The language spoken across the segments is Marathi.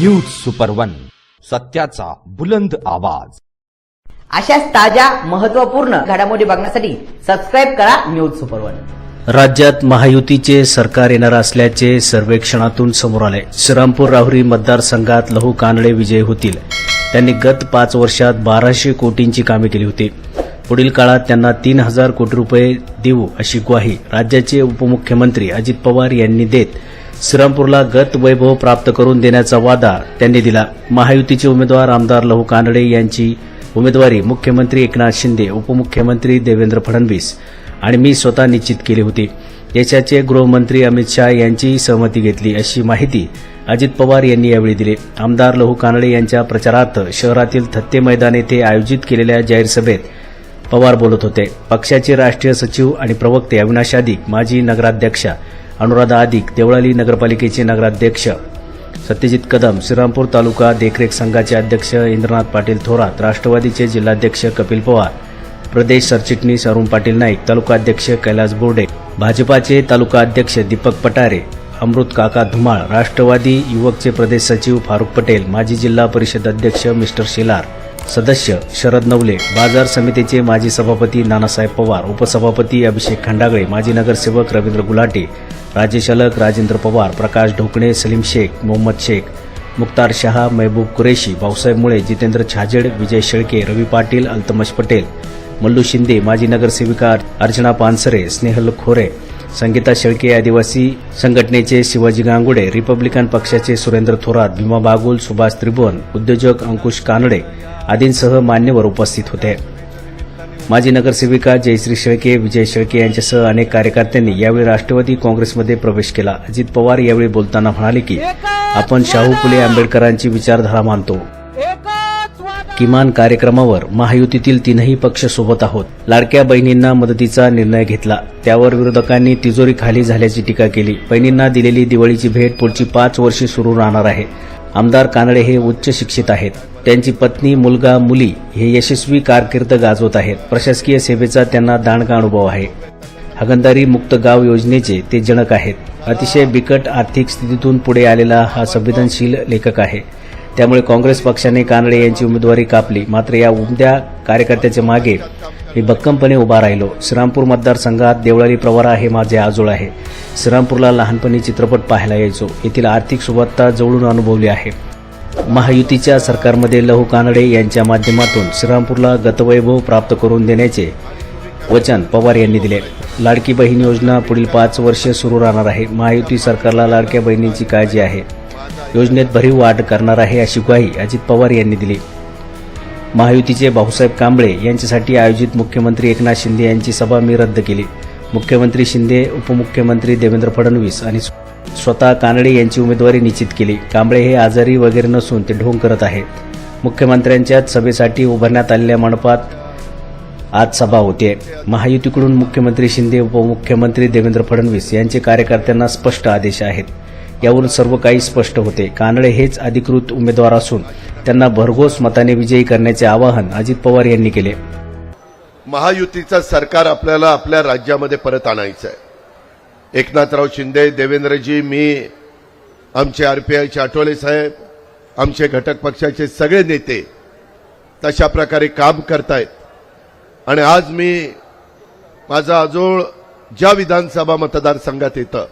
न्यूज सुपर वन सत्याचा बुलंद आवाज. अशाच ताज्या महत्त्वपूर्ण घडामोडी बघण्यासाठी सबस्क्राईब करा न्यूज सुपर वन राज्यात महायुतीचे सरकार येणार असल्याचे सर्वेक्षणातून समोर आले. श्रीरामपूर राहुरी मतदारसंघात लहू कानडे विजयी होतील. त्यांनी गत पाच वर्षात बाराशे कोटींची कामे केली होती. पुढील काळात त्यांना तीन हजार कोटी रुपये देऊ अशी ग्वाही राज्याचे उपमुख्यमंत्री अजित पवार यांनी देत श्रीरामपूरला गत वैभव प्राप्त करून देण्याचा वादा त्यांनी दिला. महायुतीचे उमेदवार आमदार लहू कानडे यांची उमेदवारी मुख्यमंत्री एकनाथ शिंदे उपमुख्यमंत्री देवेंद्र फडणवीस आणि मी स्वतः निश्चित केली होती. देशाचे गृहमंत्री अमित शहा यांचीही सहमती घेतली अशी माहिती अजित पवार यांनी यावेळी दिली. आमदार लहू कानडे यांच्या प्रचारार्थ शहरातील थत्ते मैदान येथे आयोजित केलेल्या जाहीर सभेत पवार बोलत होते. पक्षाचे राष्ट्रीय सचिव आणि प्रवक्ते अविनाश अधिक माजी नगराध्यक्षा अनुराधा अधिक देवळाली नगरपालिकेचे नगराध्यक्ष. सत्यजित कदम श्रीरामपूर तालुका देखरेख संघाचे अध्यक्ष इंद्रनाथ पाटील थोरात राष्ट्रवादीचे जिल्हाध्यक्ष कपिल पवार प्रदेश सरचिटणीस अरुण पाटील नाईक तालुका अध्यक्ष कैलास बोर्डे भाजपाचे तालुका अध्यक्ष दीपक पटारे अमृत काका धुमाळ राष्ट्रवादी युवकचे प्रदेश सचिव फारुख पटेल माजी जिल्हा परिषद अध्यक्ष मिस्टर शेलार सदस्य शरद नवले बाजार समितीचे माजी सभापती नानासाहेब पवार उपसभापती अभिषेक खंडागळे माजी नगरसेवक रवींद्र गुलाटे राजेश अलक राजेंद्र पवार प्रकाश ढोकणे सलीम शेख मोहम्मद शेख मुक्तार शहा महबूब कुरेशी भाऊसाहेब मुळे जितेंद्र छाजेड विजय शेळके रवी पाटील अल्तमश पटेल मल्लू शिंदे माजी नगरसेविका अर्चना पानसरे स्नेहल खोरे संगीता शेळके आदिवासी संघटनेचे शिवाजी गांगुडे रिपब्लिकन पक्षाचे सुरेंद्र थोरात भीमा बागुल सुभाष त्रिभुवन उद्योजक अंकुश कानडे आदींसह मान्यवर उपस्थित होते. माजी नगरसेविका जयश्री शेळके विजय शेळके यांच्यासह अनेक कार्यकर्त्यांनी यावेळी राष्ट्रवादी काँग्रेसमध्ये प्रवेश केला. अजित पवार यावेळी बोलताना म्हणाले की आपण शाहू फुले आंबेडकरांची विचारधारा मानतो. किमान कार्यक्रमावर महायुतीतील तीनही पक्ष सोबत आहोत. लाडक्या बहिणींना मदतीचा निर्णय घेतला. त्यावर विरोधकांनी तिजोरी खाली झाल्याची टीका केली. बहिणींना दिलेली दिवाळीची भेट पुढची पाच वर्षे सुरू राहणार आहे. आमदार कानडे हे उच्च शिक्षित आहेत. त्यांची पत्नी मुलगा मुली हे यशस्वी कारकीर्द गाजवत आहेत. प्रशासकीय सेवेचा त्यांना दांडगा अनुभव आहे. हगंदारी मुक्त गाव योजनेचे ते जनक आहेत. अतिशय बिकट आर्थिक स्थितीतून पुढे आलेला हा संवेदनशील लेखक आहे. त्यामुळे काँग्रेस पक्षाने कानडे यांची उमेदवारी कापली. मात्र या उमद्या कार्यकर्त्याच्या मागे मी भक्कमपणे उभा राहिलो. श्रीरामपूर मतदारसंघात देवळाली प्रवरा हे माझे आजोळ आहे. श्रीरामपूरला लहानपणी चित्रपट पाहायला यायचो. येथील आर्थिक सुबत्ता जवळून अनुभवली आहे. महायुतीच्या सरकारमध्ये लहू कानडे यांच्या माध्यमातून श्रीरामपूरला गतवैभव प्राप्त करून देण्याचे वचन पवार यांनी दिले. लाडकी बहीण योजना पुढील पाच वर्षे सुरू राहणार आहे. महायुती सरकारला लाडक्या बहिणींची काळजी आहे. योजनेत भरीव वाढ करणार आहे अशी ग्वाही अजित पवार यांनी दिली. महायुतीचे भाऊसाहेब कांबळे यांच्यासाठी आयोजित मुख्यमंत्री एकनाथ शिंदे यांची सभा मी रद्द केली. मुख्यमंत्री शिंदे उपमुख्यमंत्री देवेंद्र फडणवीस आणि स्वतः कानडे यांची उमेदवारी निश्चित केली. कांबळे हे आजारी वगैरे नसून ते ढोंग करत आहेत. मुख्यमंत्र्यांच्याच सभेसाठी उभारण्यात आलेल्या मंडपात आज सभा होते. महायुतीकडून मुख्यमंत्री शिंदे उपमुख्यमंत्री देवेंद्र फडणवीस यांचे कार्यकर्त्यांना स्पष्ट आदेश आहेत. यावरून सर्व काही स्पष्ट होते. कानडे हेच अधिकृत उमेदवार असून त्यांना भरघोस मताने विजयी करण्याचे आवाहन अजित पवार यांनी केले. महायुतीचं सरकार आपल्याला आपल्या राज्यामध्ये परत आणायचं आहे एकनाथराव शिंदे देवेंद्रजी मी आमचे आरपीआयचे आठवले साहेब आमचे घटक पक्षाचे सगळे नेते तशा प्रकारे काम करतायत. आणि आज मी माझा आजोळ ज्या विधानसभा मतदारसंघात येतं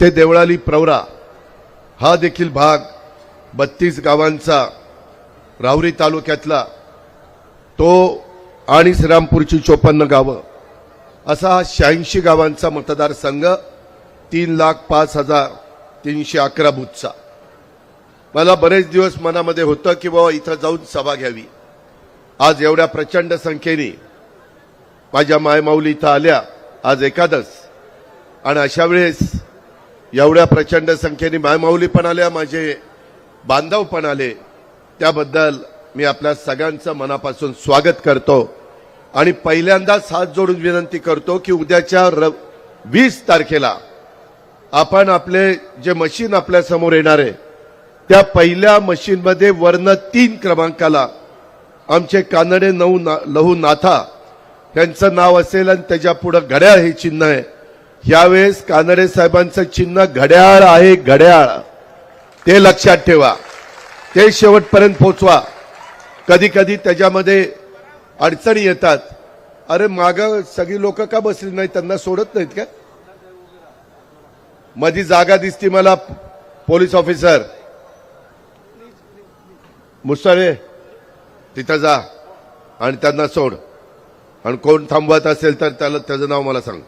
ते देवळाली प्रवरा हा देखील भाग बत्तीस गावांचा राहुरी तालुक्यातला. तो आणि श्रीरामपूरची चोपन्न गावं. असा हा शहाऐंशी गावांचा मतदारसंघ तीन लाख पाच हजार तीनशे अकरा बुथचा. मला बरेच दिवस मनामध्ये होतं की बाबा इथं जाऊन सभा घ्यावी. आज एवढ्या प्रचंड संख्येने माझ्या मायमाऊली इथं आल्या. आज एकादस. आणि अशा वेळेस एवढ्या प्रचंड संख्येने मायमाऊली पण आल्या माझे बांधव पण आले. त्याबद्दल मी आपल्या सगळ्यांचं मनापासून स्वागत करतो आणि पहिल्यांदाच हात जोडून विनंती करतो की उद्याच्या र वीस तारखेला आपण आपले जे मशीन आपल्यासमोर येणार आहे त्या पहिल्या मशीनमध्ये वर्ण तीन क्रमांकाला आमचे कानडे नऊ ना, लहू नाथा त्यांचं नाव असेल आणि त्याच्या पुढं घड्याळ हे चिन्ह आहे. यावेळेस कानडे साहेबांचं चिन्ह घड्याळ आहे घड्याळ. ते लक्षात ठेवा. ते शेवटपर्यंत पोचवा. कधी कधी त्याच्यामध्ये अडचणी येतात. अरे माग सगळी लोक का बसली नाही त्यांना सोडत नाहीत का? मधी जागा दिसती मला पोलीस ऑफिसर. मुसळे तिथं जा. आणि त्यांना सोड. आणि कोण थांबवत असेल तर त्याला त्याचं नाव मला सांग.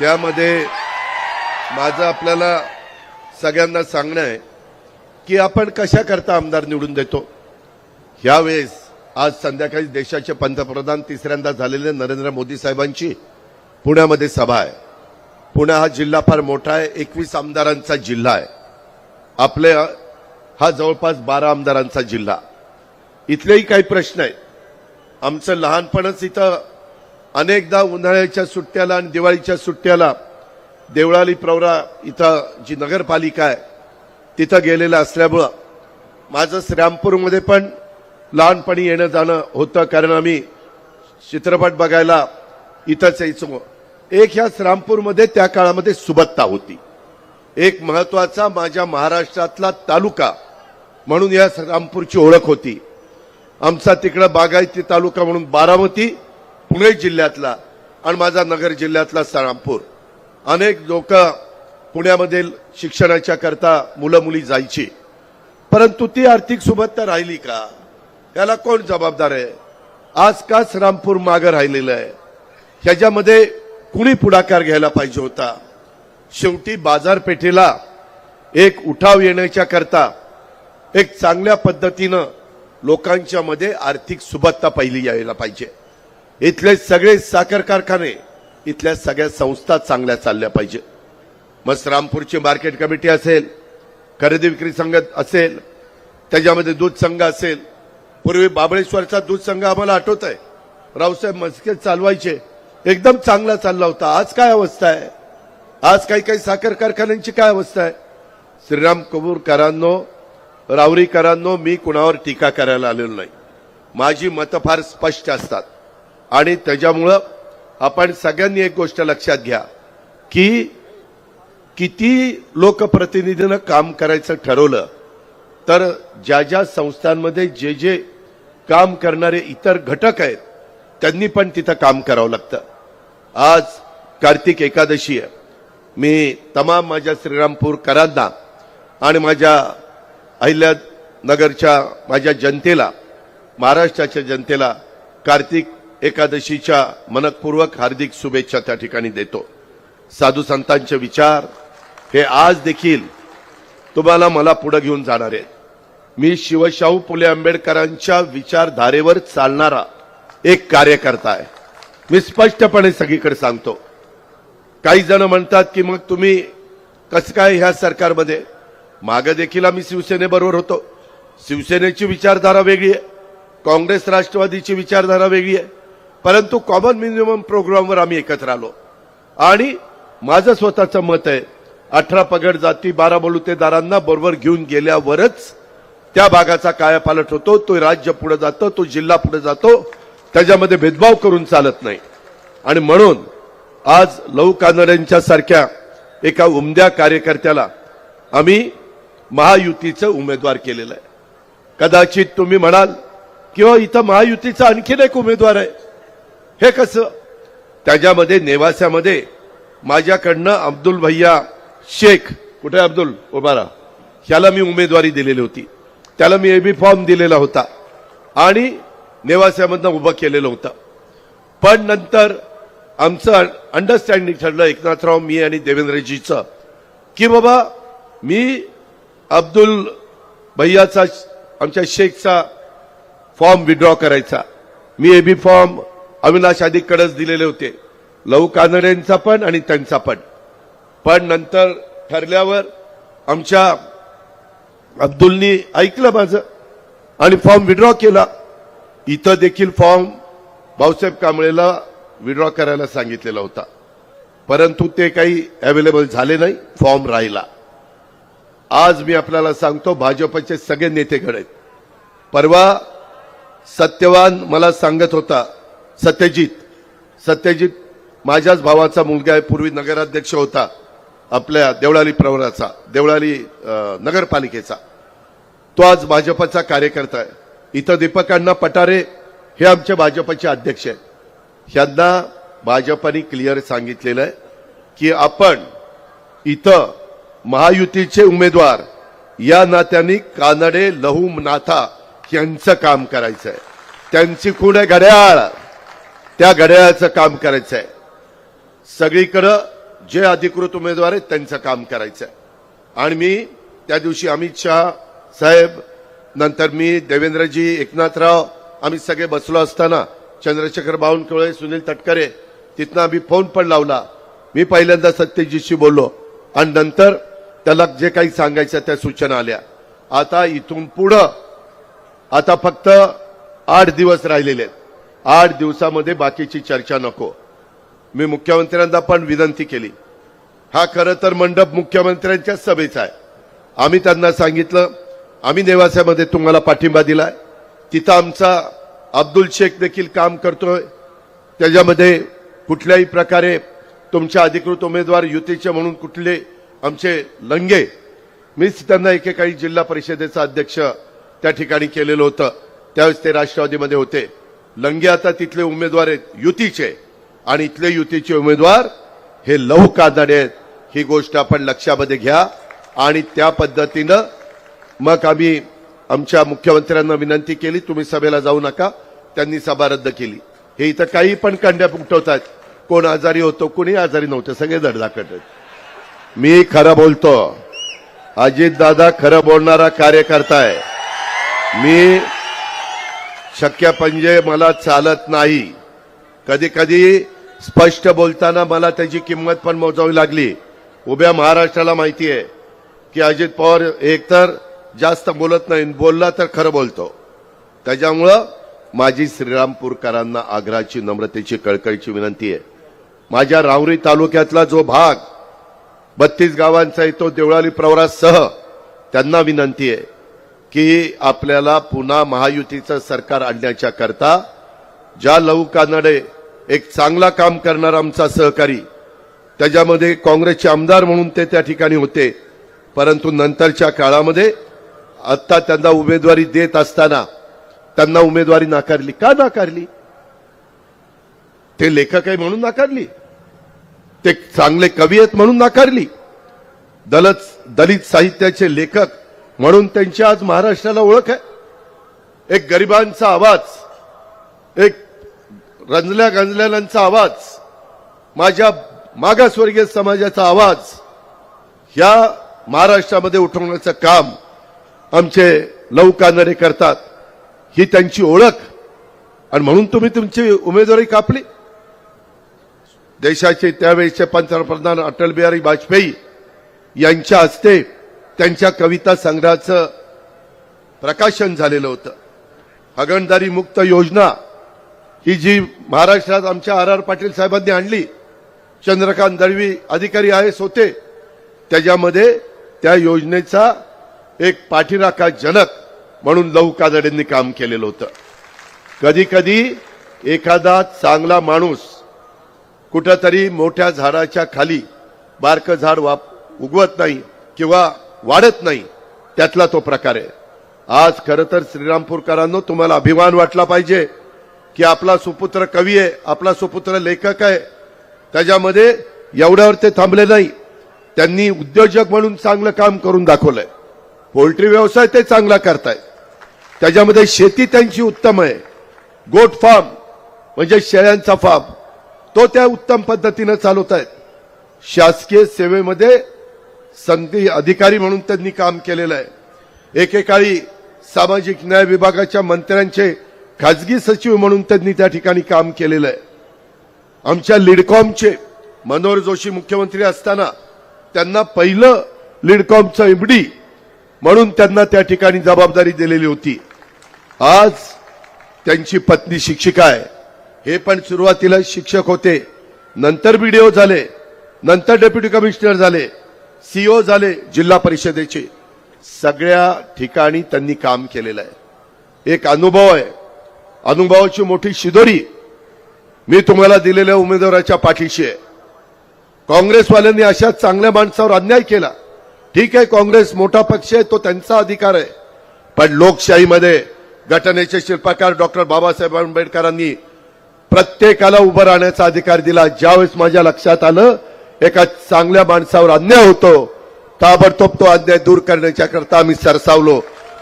त्यामध्ये माझं आपल्याला सगळ्यांना सांगणं आहे की आपण कशा करता आमदार निवडून देतो? ह्यावेळेस आज संध्याकाळी देशाचे पंतप्रधान तिसऱ्यांदा झालेले नरेंद्र मोदी साहेबांची पुण्यामध्ये सभा आहे. पुणे हा जिल्हा फार मोठा आहे एकवीस आमदारांचा जिल्हा आहे. आपले हा जवळपास बारा आमदारांचा जिल्हा. इथलेही काही प्रश्न आहेत. आमचं लहानपणच इथं अनेकदा उन्हाळ्याच्या सुट्ट्याला आणि दिवाळीच्या सुट्ट्याला देवळाली प्रवरा इथं जी नगरपालिका आहे तिथं गेलेलं असल्यामुळं माझं श्रीरामपूरमध्ये पण लहानपणी येणं जाणं होतं कारण आम्ही चित्रपट बघायला इथंच यायचो. एक ह्या श्रीरामपूरमध्ये त्या काळामध्ये सुबत्ता होती. एक महत्त्वाचा माझ्या महाराष्ट्रातला तालुका म्हणून या श्रीरामपूरची ओळख होती. आमचा तिकडं बागायती तालुका म्हणून बारामती पुणे जिल्ह्यातला आणि माझा नगर जिल्ह्यातला सारामपूर अनेक लोक पुण्यामधील शिक्षणाच्या करता मुलं मुली जायची. परंतु ती आर्थिक सुबत्ता राहिली का? त्याला कोण जबाबदार आहे? आज का सरामपूर मागं राहिलेलं आहे? ह्याच्यामध्ये कुणी पुढाकार घ्यायला पाहिजे होता? शेवटी बाजारपेठेला एक उठाव येण्याच्या करता एक चांगल्या पद्धतीनं लोकांच्या मध्ये आर्थिक सुबत्ता पहिली यायला पाहिजे. इथले सगळे साखर कारखाने इथल्या सगळ्या संस्था चांगल्या चालल्या पाहिजे. मग रामपूरची मार्केट कमिटी असेल खरेदी विक्री संघ असेल त्याच्यामध्ये दूध संघ असेल. पूर्वी बाबळेश्वरचा दूध संघ आम्हाला आठवत आहे रावसाहेब मस्के चालवायचे एकदम चांगला चालला होता. आज काय अवस्था आहे? आज काही काही साखर कारखान्यांची काय अवस्था आहे? श्रीराम कपूरकरांनो रावरीकरांनो मी कुणावर टीका करायला आलेलो नाही. माझी मतं फार स्पष्ट असतात. आणि त्याच्यामुळं आपण सगळ्यांनी एक गोष्ट लक्षात घ्या की किती लोकप्रतिनिधीनं काम करायचं ठरवलं तर ज्या ज्या संस्थांमध्ये जे जे काम करणारे इतर घटक आहेत त्यांनी पण तिथं काम करावं लागतं. आज कार्तिक एकादशी आहे. मी तमाम माझ्या श्रीरामपूरकरांना आणि माझ्या अहिल्यानगरच्या माझ्या जनतेला महाराष्ट्राच्या जनतेला कार्तिक एकादशीच्या मनपूर्वक हार्दिक शुभेच्छा त्या ठिकाणी देतो. साधू संतांचे विचार हे आज देखील तुम्हाला मला पुढे घेऊन जाणार आहेत. मी शिवशाहू फुले आंबेडकरांच्या विचारधारेवर चालणारा एक कार्यकर्ता आहे. मी स्पष्टपणे सगळीकडे सांगतो. काही जण म्हणतात की मग तुम्ही कसं काय ह्या सरकारमध्ये? मागं देखील आम्ही शिवसेनेबरोबर होतो. शिवसेनेची विचारधारा वेगळी आहे. काँग्रेस राष्ट्रवादीची विचारधारा वेगळी आहे. परंतु कॉमन मिनिमम प्रोग्रामवर आम्ही एकत्र आलो. आणि माझं स्वतःचं मत आहे अठरा पगड जाती बारा बलुतेदारांना बरोबर घेऊन गेल्यावरच त्या भागाचा कायापालट होतो तो राज्य पुढे जातो तो जिल्हा पुढे जातो त्याच्यामध्ये भेदभाव करून चालत नाही. आणि म्हणून आज लहू कानड्यांच्या सारख्या एका उमद्या कार्यकर्त्याला आम्ही महायुतीचं उमेदवार केलेलं आहे. कदाचित तुम्ही म्हणाल किंवा इथं महायुतीचा आणखीन एक उमेदवार आहे. हे कसं? त्याच्यामध्ये नेवास्यामध्ये माझ्याकडनं अब्दुल भैया शेख कुठे अब्दुल? उभारा. ह्याला मी उमेदवारी दिलेली होती. त्याला मी एबी फॉर्म दिलेला होता. आणि नेवास्यामधनं उभं केलेलं होतं. पण नंतर आमचं अंडरस्टँडिंग ठरलं एकनाथराव मी आणि देवेंद्रजीचं की बाबा मी अब्दुल भैयाचा आमच्या शेखचा फॉर्म विड्रॉ करायचा. मी एबी फॉर्म अविनाश आदिकडेच दिलेले होते. लहू कानड्यांचा पण आणि त्यांचा पण. पण नंतर ठरल्यावर आमच्या अब्दुलनी ऐकलं माझं आणि फॉर्म विड्रॉ केला. इथं देखील फॉर्म भाऊसाहेब कांबळेला विड्रॉ करायला सांगितलेला होता. परंतु ते काही अवेलेबल झाले नाही फॉर्म राहिला. आज मी आपल्याला सांगतो भाजपचे सगळे नेते घडत परवा सत्यवान मला सांगत होता सत्यजित सत्यजित माझ्याच भावाचा मुलगा आहे पूर्वी नगराध्यक्ष होता आपल्या देवळाली प्रवराचा देवळाली नगरपालिकेचा. तो आज भाजपचा कार्यकर्ता आहे. इथं दीपक अण्णा पटारे हे आमचे भाजपचे अध्यक्ष आहेत. ह्यांना भाजपने क्लिअर सांगितलेलं आहे की आपण इथं महायुतीचे उमेदवार या नात्याने कानडे लहू नाथा यांचं काम करायचं आहे त्यांची खूण आहे घड्याळ. त्या घड्याळाचं काम करायचं आहे सगळीकडं जे अधिकृत उमेदवार आहेत त्यांचं काम करायचं आहे आणि मी त्या दिवशी अमित शहा साहेब नंतर मी देवेंद्रजी एकनाथराव आम्ही सगळे बसलो असताना चंद्रशेखर बावनकुळे सुनील तटकरे तिथनं आम्ही फोन पण लावला. मी पहिल्यांदा सत्यजीशी बोललो. आणि नंतर त्याला जे काही सांगायचं त्या सूचना आल्या. आता इथून पुढं आता फक्त आठ दिवस राहिलेले आहेत. आठ दिवसामध्ये बाकीची चर्चा नको. मी मुख्यमंत्र्यांना पण विनंती केली. हा खरं तर मंडप मुख्यमंत्र्यांच्या सभेचा आहे. आम्ही त्यांना सांगितलं आम्ही नेवासामध्ये तुम्हाला पाठिंबा दिलाय. तिथं आमचा अब्दुल शेख देखील काम करतोय. त्याच्यामध्ये कुठल्याही प्रकारे तुमच्या अधिकृत उमेदवार युतीचे म्हणून कुठले आमचे लंगे मीच त्यांना एकेकाळी जिल्हा परिषदेचा अध्यक्ष त्या ठिकाणी केलेलं होतं. त्यावेळेस ते राष्ट्रवादीमध्ये होते. लंगे आता तिथले उमेदवार आहेत युतीचे. आणि इथले युतीचे उमेदवार हे लहू कादाडे आहेत. ही गोष्ट आपण लक्षामध्ये घ्या. आणि त्या पद्धतीनं मग आम्ही आमच्या मुख्यमंत्र्यांना विनंती केली तुम्ही सभेला जाऊ नका. त्यांनी सभा रद्द केली. हे इथं काही पण कंड्या उठवतात कोण आजारी होतो कोणी आजारी नव्हतं. सगळे धडधाकट मी खरं बोलतो. अजित दादा खरं बोलणारा कार्यकर्ता आहे. मी शक्य म्हणजे मला चालत नाही. कधी कधी स्पष्ट बोलताना मला त्याची किंमत पण मोजावी लागली. उभ्या महाराष्ट्राला माहिती आहे की अजित पवार एकतर जास्त बोलत नाही बोलला तर खरं बोलतो. त्याच्यामुळं माझी श्रीरामपूरकरांना आग्रहाची नम्रतेची कळकळीची विनंती आहे. माझ्या रावरी तालुक्यातला जो भाग बत्तीस गावांचा आहे तो देवळाली प्रवरासह त्यांना विनंती आहे. की आपल्याला पुन्हा महायुतीचं सरकार आणण्याच्या करता ज्या लहू कानडे एक चांगला काम करणारा आमचा सहकारी त्याच्यामध्ये काँग्रेसचे आमदार म्हणून ते त्या ठिकाणी होते परंतु नंतरच्या काळामध्ये आत्ता त्यांना उमेदवारी देत असताना त्यांना उमेदवारी नाकारली. का नाकारली? ते लेखक आहे म्हणून नाकारली. ते चांगले कवी आहेत म्हणून नाकारली. दलित दलित साहित्याचे लेखक म्हणून त्यांची आज महाराष्ट्राला ओळख आहे. एक गरिबांचा आवाज एक रंजल्या गंजलेल्यांचा आवाज माझ्या मागासवर्गीय समाजाचा आवाज ह्या महाराष्ट्रामध्ये उठवण्याचं काम आमचे लव कानडे करतात. ही त्यांची ओळख. आणि म्हणून तुम्ही तुमची उमेदवारी कापली. देशाचे त्यावेळेचे पंतप्रधान अटल बिहारी वाजपेयी यांच्या हस्ते त्यांच्या कविता संग्रहाचं प्रकाशन झालेलं होतं. हगणदारी मुक्त योजना ही जी महाराष्ट्रात आमच्या आर आर पाटील साहेबांनी आणली चंद्रकांत दळवी अधिकारी आय एस होते त्याच्यामध्ये त्या योजनेचा एक पाठीराखा जनक म्हणून लहू कादडेंनी काम केलेलं होतं. कधी कधी एखादा चांगला माणूस कुठंतरी मोठ्या झाडाच्या खाली बारकं झाड वाप उगवत नाही किंवा वाढत नाही. त्यातला तो प्रकार आहे. आज खरं तर श्रीरामपूरकरांनो तुम्हाला अभिमान वाटला पाहिजे की आपला सुपुत्र कवी आहे आपला सुपुत्र लेखक आहे. त्याच्यामध्ये एवढ्यावर ते थांबले नाही. त्यांनी उद्योजक म्हणून चांगलं काम करून दाखवलंय. पोल्ट्री व्यवसाय ते चांगला करतायत. त्याच्यामध्ये शेती त्यांची उत्तम आहे. गोट फार्म म्हणजे शेळ्यांचा फार्म तो त्या उत्तम पद्धतीनं चालवत आहेत शासकीय सेवेमध्ये संधी अधिकारी म्हणून त्यांनी काम केलेलं आहे. एकेकाळी सामाजिक न्याय विभागाच्या मंत्र्यांचे खाजगी सचिव म्हणून त्यांनी त्या ठिकाणी काम केलेलं आहे. आमच्या लिडकॉमचे मनोहर जोशी मुख्यमंत्री असताना त्यांना पहिलं लिडकॉमचं एमडी म्हणून त्यांना त्या ठिकाणी जबाबदारी दिलेली होती. आज त्यांची पत्नी शिक्षिका आहे. हे पण सुरुवातीला शिक्षक होते. नंतर बीडीओ झाले. नंतर डेप्युटी कमिशनर झाले. सीओ झाले जिल्हा परिषदेचे. सगळ्या ठिकाणी त्यांनी काम केलेलं आहे. एक अनुभव आहे. अनुभवाची मोठी शिदोरी. मी तुम्हाला दिलेल्या उमेदवाराच्या पाठीशी आहे. काँग्रेसवाल्यांनी अशा चांगल्या माणसावर अन्याय केला. ठीक आहे काँग्रेस मोठा पक्ष आहे तो त्यांचा अधिकार आहे. पण लोकशाहीमध्ये घटनेचे शिल्पकार डॉक्टर बाबासाहेब आंबेडकरांनी प्रत्येकाला उभं राहण्याचा अधिकार दिला. ज्यावेळेस माझ्या लक्षात आलं एका चांगल्या माणसावर अन्याय होतो ताबडतोब तो अन्याय दूर करण्याच्या करता आम्ही सरसावलो.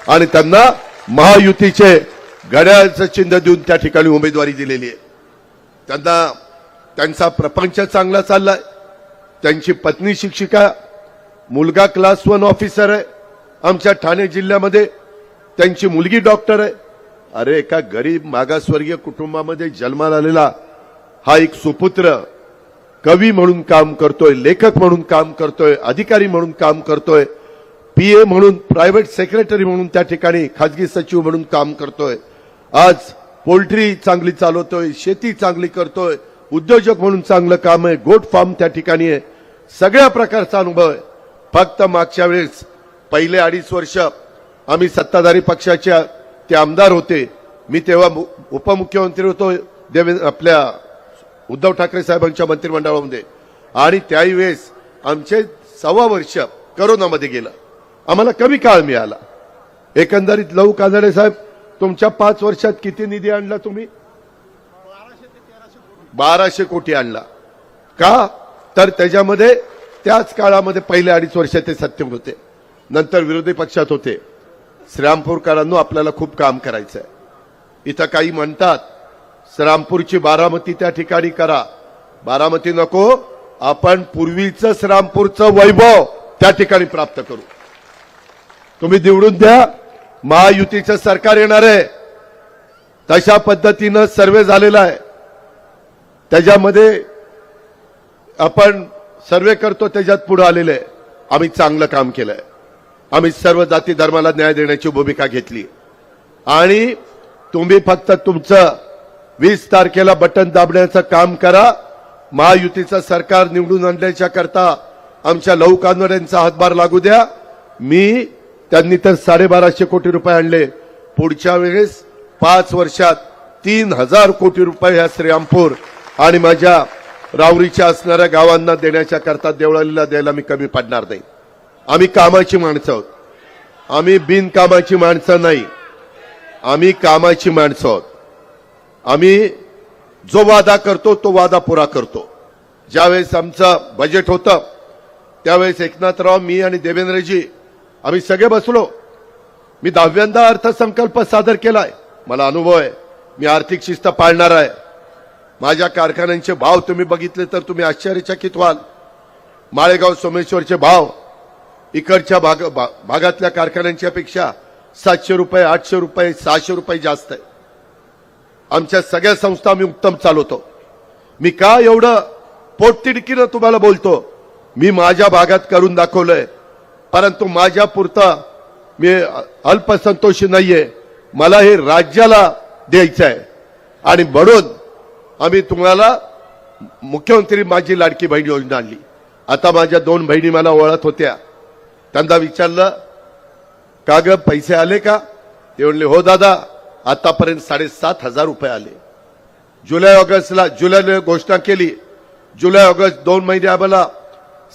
आणि त्यांना महायुतीचे घड्याळचं चिन्ह देऊन त्या ठिकाणी उमेदवारी दिलेली आहे. त्यांना त्यांचा प्रपंच चांगला चाललाय. त्यांची पत्नी शिक्षिका मुलगा क्लास वन ऑफिसर आहे. आमच्या ठाणे जिल्ह्यामध्ये त्यांची मुलगी डॉक्टर आहे. अरे एका गरीब मागासवर्गीय कुटुंबामध्ये जन्माला आलेला हा एक सुपुत्र कवी म्हणून काम करतोय लेखक म्हणून काम करतोय अधिकारी म्हणून काम करतोय पीए म्हणून प्रायव्हेट सेक्रेटरी म्हणून त्या ठिकाणी खाजगी सचिव म्हणून काम करतोय. आज पोल्ट्री चांगली चालवतोय शेती चांगली करतोय उद्योजक म्हणून चांगलं काम आहे गोट फार्म त्या ठिकाणी आहे. सगळ्या प्रकारचा अनुभव आहे. फक्त मागच्या वेळेस पहिले अडीच वर्ष आम्ही सत्ताधारी पक्षाच्या ते आमदार होते. मी तेव्हा उपमुख्यमंत्री होतो देवेंद्र आपल्या उद्धव ठाकरे साहेबांच्या मंत्रिमंडळामध्ये. आणि त्याही वेळेस आमचे सव्वा वर्ष करोनामध्ये गेलं. आम्हाला कमी काळ मिळाला. एकंदरीत लहू कानडे साहेब तुमच्या पाच वर्षात किती निधी आणला तुम्ही? बाराशे कोटी आणला. का? तर त्याच्यामध्ये त्याच काळामध्ये पहिल्या अडीच वर्ष ते सत्तेत होते. नंतर विरोधी पक्षात होते. श्रीरामपूरकरांनो आपल्याला खूप काम करायचं आहे इथं काही म्हणतात श्रामपूरची बारामती त्या ठिकाणी करा. बारामती नको आपण पूर्वीचं श्रामपूरचं वैभव त्या ठिकाणी प्राप्त करू. तुम्ही निवडून द्या महायुतीचं सरकार येणार आहे. तशा पद्धतीनं सर्वे झालेला आहे. त्याच्यामध्ये आपण सर्वे करतो त्याच्यात पुढे आलेले आहे. आम्ही चांगलं काम केलंय. आम्ही सर्व जाती धर्माला न्याय देण्याची भूमिका घेतली. आणि तुम्ही फक्त तुमचं वीस तारखेला बटन दाबण्याचं काम करा. महायुतीचं सरकार निवडून आणण्याच्या करता आमच्या लहू कानड्यांचा हातभार लागू द्या. मी त्यांनी तर साडेबाराशे कोटी रुपये आणले. पुढच्या वेळेस पाच वर्षात तीन हजार कोटी रुपये ह्या श्रीरामपूर आणि माझ्या रावरीच्या असणाऱ्या गावांना देण्याच्या करता देवळालीला द्यायला मी कमी पडणार नाही. आम्ही कामाची माणसं आहोत. आम्ही बिनकामाची माणसं नाही. आम्ही कामाची माणसं आहोत. आम्ही जो वादा करतो तो वादा पुरा करतो. ज्यावेळेस आमचं बजेट होतं त्यावेळेस एकनाथराव मी आणि देवेंद्रजी आम्ही सगळे बसलो. मी दहाव्यांदा अर्थसंकल्प सादर केलाय. मला अनुभव आहे. मी आर्थिक शिस्त पाळणार आहे. माझ्या कारखान्यांचे भाव तुम्ही बघितले तर तुम्ही आश्चर्यचकित व्हाल. माळेगाव सोमेश्वरचे भाव इकडच्या भाग भा- भागातल्या कारखान्यांच्या पेक्षा सातशे रुपये आठशे रुपये सहाशे रुपये जास्त आहे. आमच्या सगळ्या संस्था मी उत्तम चालवतो. मी का एवढं पोटतिडकीनं तुम्हाला बोलतो? मी माझ्या भागात करून दाखवलंय. परंतु माझ्या पुरता मी अल्पसंतोषी नाहीये. मला हे राज्याला द्यायचं आहे आणि म्हणून आम्ही तुम्हाला मुख्यमंत्री माझी लाडकी बहीण योजना आणली. आता माझ्या दोन बहिणी मला ओळख होत्या. त्यांना विचारलं का ग पैसे आले का? ते म्हणले हो दादा आतापर्यंत साडेसात हजार रुपये आले. जुलै ऑगस्टला जुलैने घोषणा केली. जुलै ऑगस्ट दोन महिने आम्हाला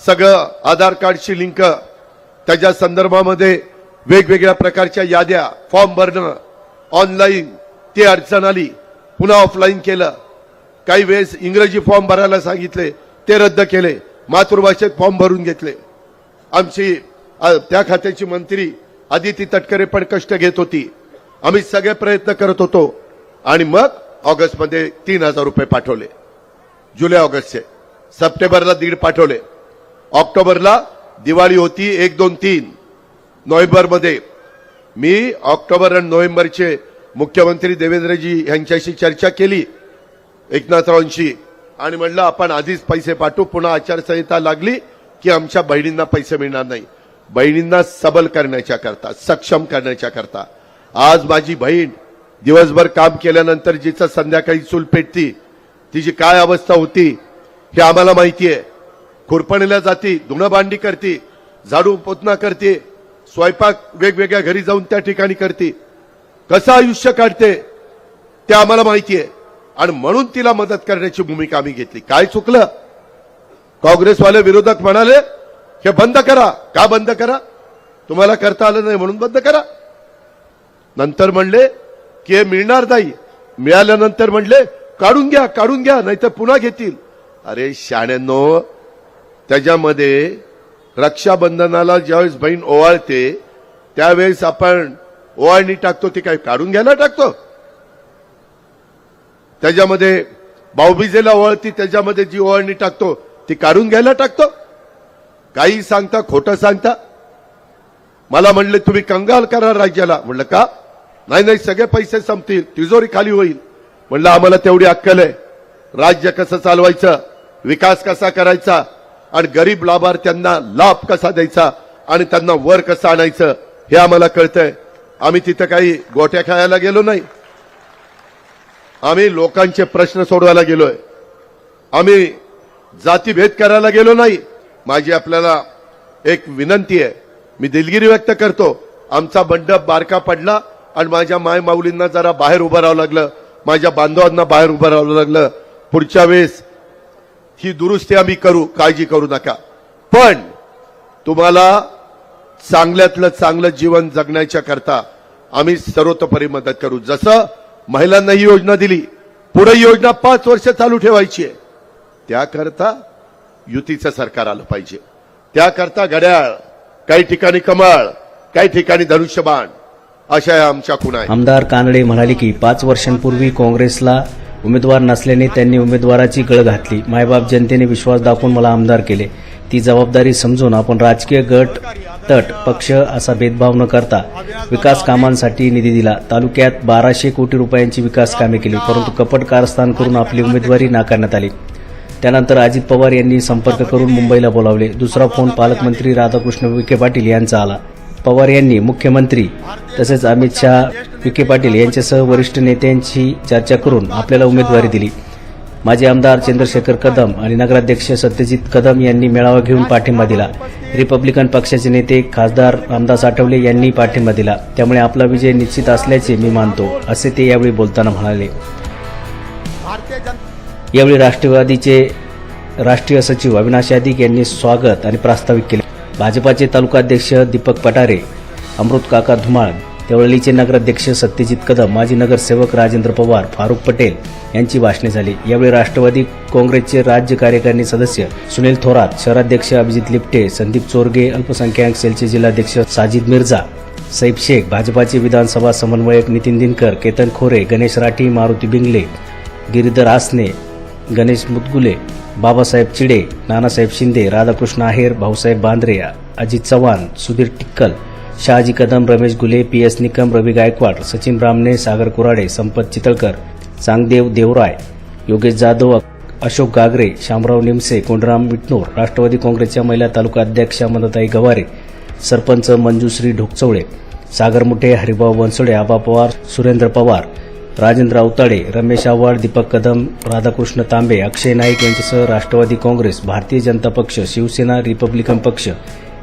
सगळं आधार कार्डची लिंक त्याच्या संदर्भामध्ये वेगवेगळ्या प्रकारच्या याद्या फॉर्म भरणं ऑनलाईन ती अडचण आली. पुन्हा ऑफलाईन केलं. काही वेळेस इंग्रजी फॉर्म भरायला सांगितले ते रद्द केले. मातृभाषेत फॉर्म भरून घेतले. आमची त्या खात्याची मंत्री आदिती तटकरे पण कष्ट घेत होती. आम्ही सगळे प्रयत्न करत होतो. आणि मग ऑगस्टमध्ये तीन हजार रुपये पाठवले. जुलै ऑगस्टचे. सप्टेंबरला दीड पाठवले. ऑक्टोबरला दिवाळी होती एक दोन तीन. नोव्हेंबरमध्ये. मी ऑक्टोबर आणि नोव्हेंबरचे मुख्यमंत्री देवेंद्रजी यांच्याशी चर्चा केली एकनाथरावांशी. आणि म्हणलं आपण आधीच पैसे पाठवू. पुन्हा आचारसंहिता लागली की आमच्या बहिणींना पैसे मिळणार नाही. बहिणींना सबल करण्याच्या करता सक्षम करण्याच्या करता. आज माझी बहीण दिवसभर काम केल्यानंतर जिचं संध्याकाळी चूल पेटती तिची काय अवस्था होती हे आम्हाला माहिती आहे. खुरपणीला जाती धुणंबांडी करते झाडू पोतना करते स्वयंपाक वेगवेगळ्या घरी जाऊन त्या ठिकाणी करते. कसं आयुष्य काढते ते आम्हाला माहिती आहे. आणि म्हणून तिला मदत करण्याची भूमिका आम्ही घेतली. काय चुकलं? काँग्रेसवाले विरोधक म्हणाले हे बंद करा. का बंद करा? तुम्हाला करता आलं नाही म्हणून बंद करा. नंतर म्हणले की हे मिळणार नाही. मिळाल्यानंतर म्हणले काढून घ्या काढून घ्या नाहीतर पुन्हा घेतील. अरे शाण्यांनो त्याच्यामध्ये रक्षाबंधनाला ज्यावेळेस बहीण ओवाळते त्यावेळेस आपण ओवाळणी टाकतो ती काय काढून घ्यायला टाकतो? त्याच्यामध्ये भाऊबीजेला ओवाळती त्याच्यामध्ये जी ओवाळणी टाकतो ती काढून घ्यायला टाकतो? काही सांगता खोटं सांगता? मला म्हणले तुम्ही कंगाल करा राज्याला. म्हणलं का? नाही नाही सगळे पैसे संपतील. तिजोरी खाली होईल. म्हणलं आम्हाला तेवढी अक्कल आहे. राज्य कसं चालवायचं? विकास कसा करायचा? आणि गरीब लाभार्थ्यांना लाभ कसा द्यायचा? आणि त्यांना वर कसं आणायचं? हे आम्हाला कळतंय. आम्ही तिथं काही गोट्या खेळायला गेलो नाही. आम्ही लोकांचे प्रश्न सोडवायला गेलोय. आम्ही जातीभेद करायला गेलो नाही. माझी आपल्याला एक विनंती आहे. मी दिलगिरी व्यक्त करतो. आमचा मंडप बारका पडला. आणि माझ्या माय माऊलींना जरा बाहेर उभं राहावं लागलं. माझ्या बांधवांना बाहेर उभं राहावं लागलं. पुढच्या वेळेस ही दुरुस्ती आम्ही करू काळजी करू नका. पण तुम्हाला चांगल्यातलं चांगलं जीवन जगण्याच्या करता आम्ही सर्वतोपरी मदत करू. जसं महिलांना ही योजना दिली पुढे योजना पाच वर्ष चालू ठेवायची आहे. त्याकरता युतीचं सरकार आलं पाहिजे. त्याकरता घड्याळ काही ठिकाणी कमळ काही ठिकाणी धनुष्यबाण अशा या आमच्या खुणा आमदार कानडे म्हणाले की पाच वर्षांपूर्वी काँग्रेसला उमेदवार नसल्याने त्यांनी उमेदवाराची गळ घातली. मायबाप जनतेने विश्वास दाखवून मला आमदार केले. ती जबाबदारी समजून आपण राजकीय गट तट पक्ष असा भेदभाव न करता विकास कामांसाठी निधी दिला. तालुक्यात बाराशे कोटी रुपयांची विकास कामे केली परंतु कपट कारस्थान करून आपली उमेदवारी नाकारण्यात आली. त्यानंतर अजित पवार यांनी संपर्क करून मुंबईला बोलावले. दुसरा फोन पालकमंत्री राधाकृष्ण विखे पाटील यांचा आला. पवार यांनी मुख्यमंत्री तसेच अमित शहा विखे पाटील यांच्यासह वरिष्ठ नेत्यांशी चर्चा करून आपल्याला उमेदवारी दिली. माजी आमदार चंद्रशेखर कदम आणि नगराध्यक्ष सत्यजित कदम यांनी मेळावा घेऊन पाठिंबा दिला. रिपब्लिकन पक्षाचे नेते खासदार रामदास आठवले यांनी पाठिंबा दिला. त्यामुळे आपला विजय निश्चित असल्याचे मी मानतो असे ते यावेळी बोलताना म्हणाले. यावेळी राष्ट्रवादीचे राष्ट्रीय सचिव अविनाश यादिक यांनी स्वागत आणि प्रास्ताविक केले. भाजपाचे तालुकाध्यक्ष दीपक पटारे अमृत काका धुमाळ तेवळलीचे नगराध्यक्ष सत्यजित कदम माजी नगरसेवक राजेंद्र पवार फारुख पटेल यांची भाषणे झाली. यावेळी राष्ट्रवादी काँग्रेसचे राज्य कार्यकारिणी सदस्य सुनील थोरात शहराध्यक्ष अभिजित लिपटे संदीप चोरगे अल्पसंख्याक सेलचे जिल्हाध्यक्ष साजिद मिर्झा सैफ शेख भाजपाचे विधानसभा समन्वयक नितीन दिनकर केतन खोरे गणेश राठी मारुती बिंगले गिरीधर आसने गणेश मुदगुले बाबासाहेब चिडे नानासाहेब शिंदे राधाकृष्ण आहेर भाऊसाहेब बांद्रे अजित चव्हाण सुधीर टिक्कल शहाजी कदम रमेश गुले पी एस निकम रवी गायकवाड सचिन रामने सागर कुराडे संपत चितळकर चांगदेव देवराय योगेश जाधव अशोक गागरे शामराव निमसे कोंडराम विटनोर राष्ट्रवादी काँग्रेसच्या महिला तालुका अध्यक्षा मदताई गवारे सरपंच मंजुश्री ढोकचवळे सागर मुठे हरिभाऊ बनसोडे आबा पवार सुरेंद्र पवार राजेंद्र अवताडे रमेश आव्हाड दीपक कदम राधाकृष्ण तांबे अक्षय नाईक यांच्यासह राष्ट्रवादी काँग्रेस भारतीय जनता पक्ष शिवसेना रिपब्लिकन पक्ष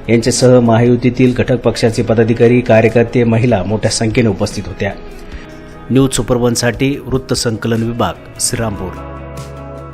यांच्यासह महायुतीतील घटक पक्षाचे पदाधिकारी कार्यकर्ते महिला मोठ्या संख्येने उपस्थित होत्या. न्यूज सुपरवनसाठी वृत्तसंकलन विभाग श्रीरामपूर.